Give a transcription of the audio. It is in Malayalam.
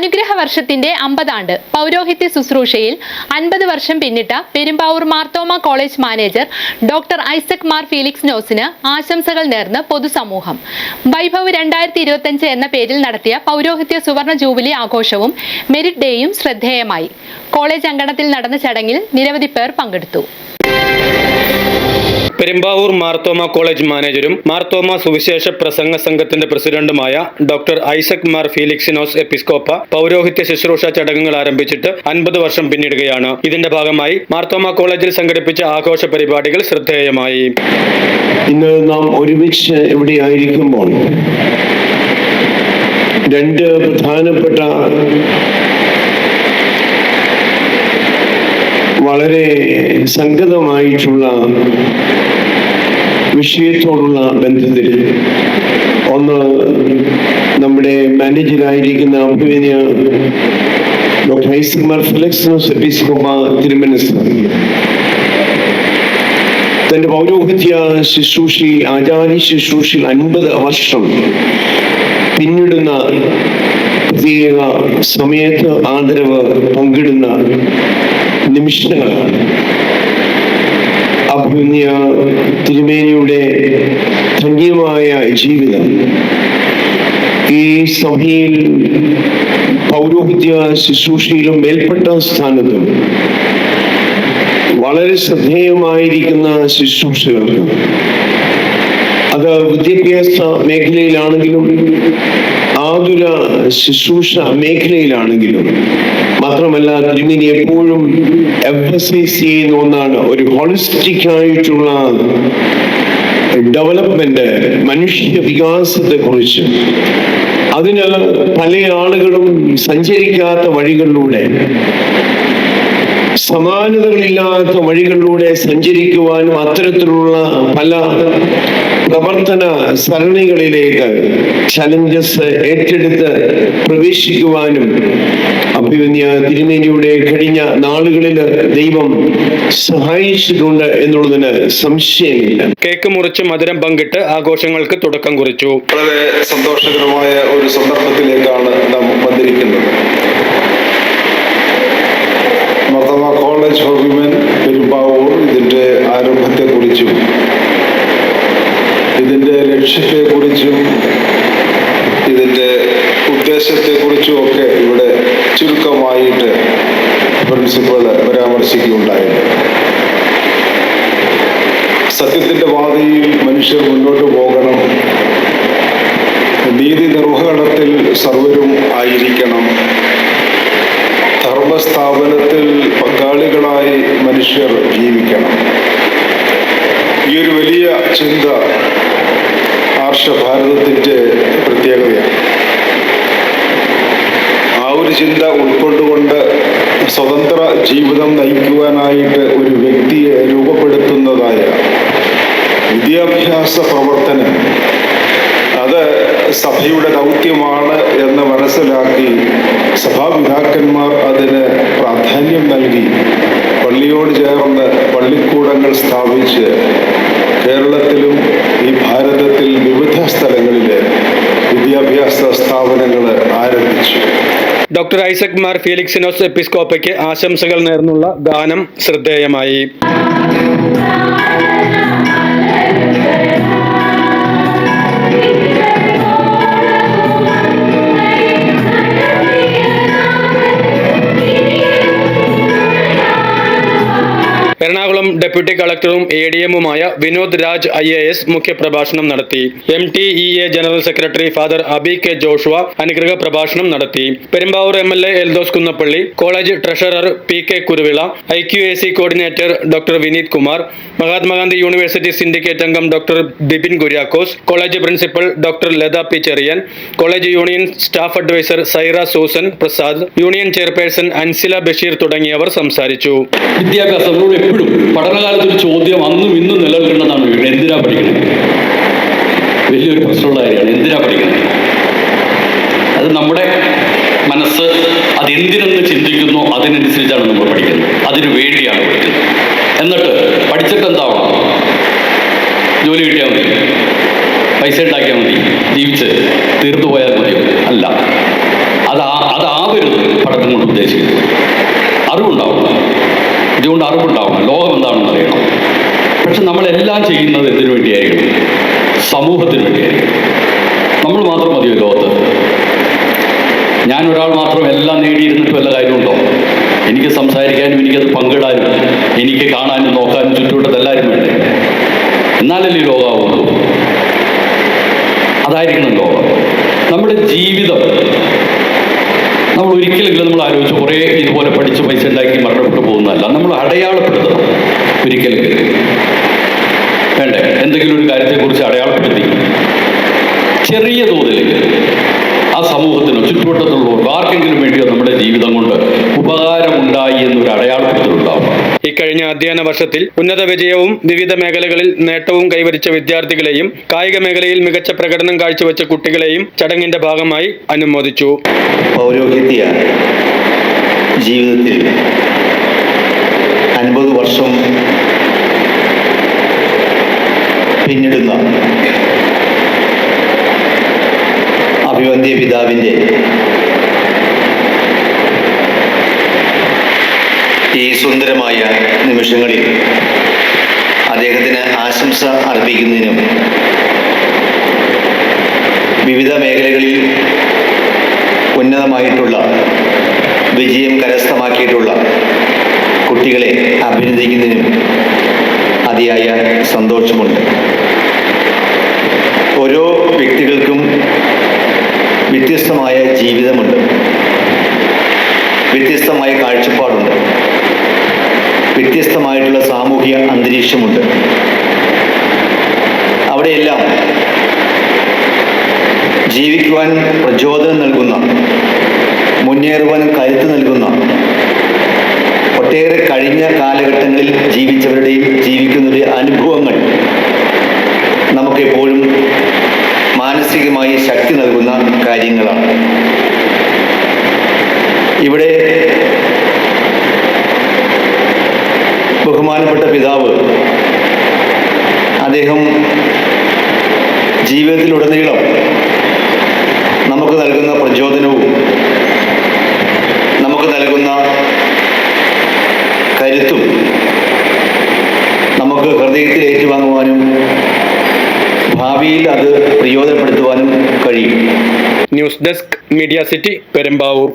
അനുഗ്രഹ വർഷത്തിന്റെ അമ്പതാണ്ട് പൗരോഹിത്യ ശുശ്രൂഷയിൽ അൻപത് വർഷം പിന്നിട്ട Perumbavoor Marthoma college manager doctor Isaac Mar Felix നോസിന് ആശംസകൾ നേർന്ന് പൊതുസമൂഹം. വൈഭവ് രണ്ടായിരത്തി ഇരുപത്തഞ്ച് എന്ന പേരിൽ നടത്തിയ പൗരോഹിത്യ സുവർണ ജൂബിലി ആഘോഷവും മെരിറ്റ് ഡേയും ശ്രദ്ധേയമായി. കോളേജ് അങ്കണത്തിൽ നടന്ന ചടങ്ങിൽ നിരവധി പേർ പങ്കെടുത്തു. പെരുമ്പാവൂർ മാർത്തോമ കോളേജ് മാനേജരും മാർത്തോമ സുവിശേഷ പ്രസംഗ സംഘത്തിന്റെ പ്രസിഡന്റുമായ ഡോക്ടർ ഐസക് മാർ ഫീലിക്സിനോസ് എപ്പിസ്കോപ്പ പൗരോഹിത്യ ശുശ്രൂഷ ചടങ്ങുകൾ ആരംഭിച്ചിട്ട് അൻപത് വർഷം പിന്നിടുകയാണ്. ഇതിന്റെ ഭാഗമായി മാർത്തോമ കോളേജിൽ സംഘടിപ്പിച്ച ആഘോഷ പരിപാടികൾ ശ്രദ്ധേയമായി. ഇന്ന് നാം ഒരുമിച്ച് എവിടെയായിരിക്കുമ്പോൾ രണ്ട് പ്രധാനപ്പെട്ട വളരെ സംഗതമായിട്ടുള്ള വിഷയത്തോടുള്ള ബന്ധത്തിൽ ഒന്ന് നമ്മുടെ മാനേജറായിരിക്കുന്ന അഭിമന്യ ഡോക്ടർ ഐസമാർ ഫിലക്സിനോസ് എപ്പിസ്കോപ്പ തിരുമനസ് തന്റെ പൗരോഹിത്യ ശുശ്രൂഷി ആചാര്യ ശുശ്രൂഷയിൽ അൻപത് വർഷം പിന്നിടുന്ന പ്രത്യേക സമയത്ത് ആദരവ് പങ്കിടുന്ന നിമിഷങ്ങളാണ്. തിരുമേനിയുടെ ധന്യമായ ജീവിതം. ഈ സഭയിൽ പൗരോഹിത്യ ശുശ്രൂഷയിലും മേൽപ്പെട്ട സ്ഥാനത്തും വളരെ ശ്രദ്ധേയമായിരിക്കുന്ന ശുശ്രൂഷകൾക്ക് അത് വിദ്യാഭ്യാസ മേഖലയിലാണെങ്കിലും ആതുര ശുശ്രൂഷ മേഖലയിലാണെങ്കിലും മാത്രമല്ല തിരുമിനി എപ്പോഴും എംഫസൈസ് ചെയ്യുന്ന ഒന്നാണ് ഒരു ഹോളിസ്റ്റിക് ആയിട്ടുള്ള ഡെവലപ്മെന്റ് മനുഷ്യ വികാസത്തെ കുറിച്ച്. അതിന് പല ആളുകളും സഞ്ചരിക്കാത്ത വഴികളിലൂടെ സമാനതകളില്ലാത്ത വഴികളിലൂടെ സഞ്ചരിക്കുവാനും അത്തരത്തിലുള്ള പല പ്രവർത്തന സരണികളിലേക്ക് ചലഞ്ചസ് ഏറ്റെടുത്ത് പ്രവേശിക്കുവാനും അഭിമന്യ തിരുമേനിയുടെ കഴിഞ്ഞ നാളുകളിൽ ദൈവം സഹായിച്ചിട്ടുണ്ട് എന്നുള്ളതിന് സംശയമില്ല. കേക്ക് മുറിച്ച് മധുരം പങ്കിട്ട് ആഘോഷങ്ങൾക്ക് തുടക്കം കുറിച്ചു. വളരെ സന്തോഷകരമായ ഒരു സന്ദർഭത്തിലേക്കാണ് നാം വന്നിരിക്കുന്നത്. കോളേജ് ഹോബിമൻ വിമൻ പെരുമ്പാവൂർ ഇതിന്റെ ആരംഭത്തെക്കുറിച്ചും ഇതിന്റെ ലക്ഷ്യത്തെക്കുറിച്ചും ഇതിന്റെ ഉദ്ദേശത്തെക്കുറിച്ചും ഒക്കെ ഇവിടെ ചുരുക്കമായിട്ട് പ്രിൻസിപ്പൾ പരാമർശിക്കുകയുണ്ടായിരുന്നു സത്യത്തിന്റെ പാതയിൽ മനുഷ്യർ മുന്നോട്ട് പോകണം. നീതി നിർവഹണത്തിൽ സർവരും ആയിരിക്കണം. ധർമ്മസ്ഥാപനത്തിൽ പങ്കാളികളായി മനുഷ്യർ ജീവിക്കണം. ഈ ഒരു വലിയ ചിന്ത ആർഷഭാരതത്തിന്റെ പ്രത്യേകതയാണ്. ആ ഒരു ചിന്ത ഉൾക്കൊണ്ടുകൊണ്ട് സ്വതന്ത്ര ജീവിതം നയിക്കുവാനായിട്ട് ഒരു വ്യക്തിയെ രൂപപ്പെടുത്തുന്നതായ വിദ്യാഭ്യാസ പ്രവർത്തനം അത് സഭയുടെ ദൗത്യമാണ് എന്ന് മനസ്സിലാക്കി സഭാപിതാക്കന്മാർ അതിന് പ്രാധാന്യം നൽകി. പള്ളിയോട് ചേർന്ന് പള്ളിക്കൂടങ്ങൾ സ്ഥാപിച്ച് ഡോക്ടർ ഐസക് മാർ ഫീലിക്സിനോസ് എപ്പിസ്കോപ്പയ്ക്ക് ആശംസകൾ നേർന്നുള്ള ഗാനം ശ്രദ്ധേയമായി. ഡെപ്യൂട്ടി കളക്ടറും A D എമ്മുമായ Vinod Raj I A S മുഖ്യപ്രഭാഷണം നടത്തി. M T E A general secretary father Abi K Joshua അനുഗ്രഹ പ്രഭാഷണം നടത്തി. Perumbavoor M L A Eldhose Kunnappilly college treasurer P K Kuruvila I Q A C coordinator doctor Vineeth Kumar Mahatma Gandhi university syndicate അംഗം doctor Bipin Kuriakose college principal doctor Latha P Cherian college union staff adviser Saira Susan Prasad union chairperson Ansila Basheer തുടങ്ങിയവർ സംസാരിച്ചു. വിദ്യാഭ്യാസം എപ്പോഴും എപ്പോഴും പഠനകാലത്ത് ഒരു ചോദ്യം അന്നും ഇന്നും നിലനിൽക്കുന്നതാണ് എന്തിനാ പഠിക്കണം? വലിയൊരു പ്രശ്നമുള്ള കാര്യമാണ്. എന്തിനാ പഠിക്കണം? അത് നമ്മുടെ മനസ്സ് അതെന്തിനെന്ന് ചിന്തിക്കുന്നു അതിനനുസരിച്ചാണ് നമ്മൾ പഠിക്കുന്നത്. അതിനു വേണ്ടിയാണ് പഠിക്കുന്നത്. എന്നിട്ട് പഠിച്ചിട്ട് എന്താവണം? ജോലി കിട്ടിയാൽ മതി. പൈസ ഉണ്ടാക്കിയാൽ മതി. ജീവിച്ച് തീർത്തു പോയാൽ മതിയോ? അല്ല. അതാ അതാവരുത് പഠനം കൊണ്ട് ഉദ്ദേശിക്കുന്നത്. അറിവുണ്ടാവണം. ഇതുകൊണ്ട് അറിവുണ്ടാവണം ലോകം എന്താണെന്ന് അറിയണം. പക്ഷെ നമ്മളെല്ലാം ചെയ്യുന്നത് എന്തിനു വേണ്ടിയായിരിക്കും സമൂഹത്തിന് വേണ്ടിയായിരിക്കും നമ്മൾ മാത്രം മതിയോ ലോകത്ത്? ഞാൻ ഒരാൾ മാത്രം എല്ലാം നേടിയിരുന്നിട്ട് വല്ല കാര്യമുണ്ടോ? എനിക്ക് സംസാരിക്കാനും എനിക്കത് പങ്കിടാനും എനിക്ക് കാണാനും നോക്കാനും ചുറ്റുവട്ടത്ത് എല്ലാവരും വേണ്ടേ? എന്നാലല്ലേ ലോകമാവുള്ളൂ? അതായിരിക്കണം ലോകം. നമ്മുടെ ജീവിതം നമ്മൾ ഒരിക്കലെങ്കിലും നമ്മൾ ആലോചിച്ച് കുറേ ഇതുപോലെ പഠിച്ച് പൈസ ഉണ്ടാക്കി മരണപ്പെട്ടു പോകുന്നതല്ല. നമ്മൾ അടയാളപ്പെടുത്തണം. ഒരിക്കലെങ്കിലും. വേണ്ടേ? എന്തെങ്കിലും ഒരു കാര്യത്തെക്കുറിച്ച് അടയാളപ്പെടുത്തി. ചെറിയ തോതിൽ ആ സമൂഹത്തിനോ ചുറ്റുവട്ടത്തുള്ളവർക്കോ ആർക്കെങ്കിലും വേണ്ടിയോ നമ്മുടെ ജീവിതം കൊണ്ട് ഉപകാരമുണ്ടായി എന്നൊരു അടയാളപ്പെടുത്തലുണ്ടാവും. ഇക്കഴിഞ്ഞ അധ്യയന വർഷത്തിൽ ഉന്നത വിജയവും വിവിധ മേഖലകളിൽ നേട്ടവും കൈവരിച്ച വിദ്യാർത്ഥികളെയും കായിക മേഖലയിൽ മികച്ച പ്രകടനം കാഴ്ചവെച്ച കുട്ടികളെയും ചടങ്ങിന്റെ ഭാഗമായി അനുമോദിച്ചു. ജീവിതത്തിൽ അൻപത് വർഷം പിന്നിടുന്ന അഭിവന്ദ്യ പിതാവിന്റെ ഈ സുന്ദരമായ നിമിഷങ്ങളിൽ അദ്ദേഹത്തിന് ആശംസ അർപ്പിക്കുന്നതിനും വിവിധ മേഖലകളിൽ ഉന്നതമായിട്ടുള്ള വിജയം കരസ്ഥമാക്കിയിട്ടുള്ള കുട്ടികളെ അഭിനന്ദിക്കുന്നതിനും അതിയായ സന്തോഷമുണ്ട്. ഓരോ വ്യക്തികൾക്കും വ്യത്യസ്തമായ ജീവിതമുണ്ട്. വ്യത്യസ്തമായ കാഴ്ചപ്പാടുണ്ട്. വ്യത്യസ്തമായിട്ടുള്ള സാമൂഹിക അന്തരീക്ഷമുണ്ട്. അവിടെയെല്ലാം ജീവിക്കുവാൻ പ്രചോദനം നൽകുന്ന മുന്നേറുവാൻ കരുത്ത് നൽകുന്ന ഒട്ടേറെ കഴിഞ്ഞ കാലഘട്ടങ്ങളിൽ ജീവിച്ചവരുടെയും ജീവിക്കുന്നവരുടെ അനുഭവങ്ങൾ നമുക്കെപ്പോഴും മാനസികമായി ശക്തി നൽകുന്ന കാര്യങ്ങളാണ്. ഇവിടെ പിതാവ്. അദ്ദേഹം ജീവിതത്തിലുടനീളം നമുക്ക് നൽകുന്ന പ്രചോദനവും നമുക്ക് നൽകുന്ന കരുത്തും നമുക്ക് ഹൃദയത്തിൽ ഏറ്റുവാങ്ങുവാനും ഭാവിയിൽ അത് പ്രയോജനപ്പെടുത്തുവാനും കഴിയും. News desk media city Perumbavoor.